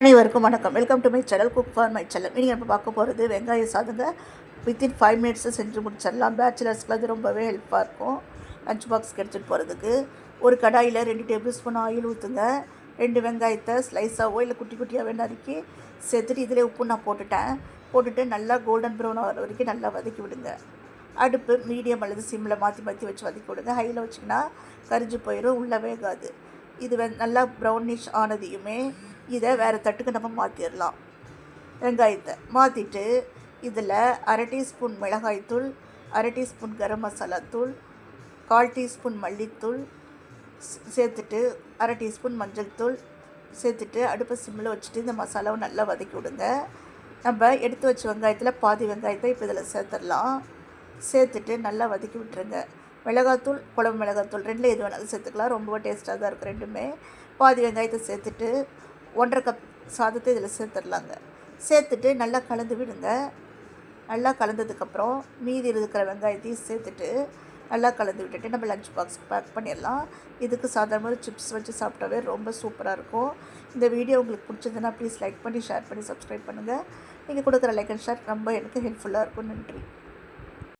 அனைவருக்கும் வணக்கம். Welcome to my channel cook for my channel நீங்கள் இப்போ பார்க்க போகிறது வெங்காய சாதங்க. வித்தின் ஃபைவ் மினிட்ஸு செஞ்சு முடிச்சிடலாம். பேச்சுலர்ஸ்க்கு அது ரொம்பவே ஹெல்ப்பாக இருக்கும். லஞ்ச் பாக்ஸ் எடுத்துகிட்டு போகிறதுக்கு ஒரு கடாயில் ரெண்டு டேபிள் ஸ்பூன் ஆயில் ஊற்றுங்க ரெண்டு வெங்காயத்தை ஸ்லைஸாகவோ இல்லை குட்டி குட்டியாகவே நறுக்கி சேர்த்துட்டு இதிலே உப்பு நான் போட்டுட்டேன். போட்டுட்டு நல்லா கோல்டன் ப்ரௌன் ஆகிற வரைக்கும் நல்லா வதக்கி விடுங்க. அடுப்பு மீடியம் அல்லது சிம்மில் மாற்றி மாற்றி வச்சு வதக்கி விடுங்க. ஹையில் வச்சிங்கன்னா கரிஞ்சு போயிடும் உள்ளே வேகாது. இது வெ நல்லா ப்ரௌனிஷ் ஆனதையுமே இதை வேறு தட்டுக்கு நம்ம மாற்றிடலாம் வெங்காயத்தை மாற்றிட்டு இதில் அரை டீஸ்பூன் மிளகாய்த்தூள் அரை டீஸ்பூன் கரம் மசாலா தூள் கால் டீஸ்பூன் மல்லித்தூள் சேர்த்துட்டு அரை டீஸ்பூன் மஞ்சள் தூள் சேர்த்துட்டு அடுப்பை சிம்மில் வச்சுட்டு இந்த மசாலாவை நல்லா வதக்கி விடுங்க. நம்ம எடுத்து வச்ச வெங்காயத்தில் பாதி வெங்காயத்தை இப்போ இதில் சேர்த்துடலாம். சேர்த்துட்டு நல்லா வதக்கி விட்டுருங்க. மிளகாத்தூள் குழம்பு மிளகாத்தூள் ரெண்டில் எது வேணாலும் சேர்த்துக்கலாம். ரொம்ப டேஸ்ட்டாக தான் இருக்குது ரெண்டுமே. பாதி வெங்காயத்தை சேர்த்துட்டு ஒன்றரை கப் சாதத்தை இதில் சேர்த்துடலாங்க. சேர்த்துட்டு நல்லா கலந்து விடுங்க. நல்லா கலந்ததுக்கப்புறம் மீதி இருக்கிற வெங்காயத்தையும் சேர்த்துட்டு நல்லா கலந்து விட்டுட்டு நம்ம லஞ்ச் பாக்ஸ் பேக் பண்ணிடலாம். இதுக்கு சாதாரணமாக சிப்ஸ் வச்சு சாப்பிட்டாவே ரொம்ப சூப்பராக இருக்கும். இந்த வீடியோ உங்களுக்கு பிடிச்சதுன்னா ப்ளீஸ் லைக் பண்ணி ஷேர் பண்ணி சப்ஸ்கிரைப் பண்ணுங்கள் நீங்கள் கொடுக்குற லைக் அண்ட் ஷேர் ரொம்ப எனக்கு ஹெல்ப்ஃபுல்லாக இருக்கும். நன்றி.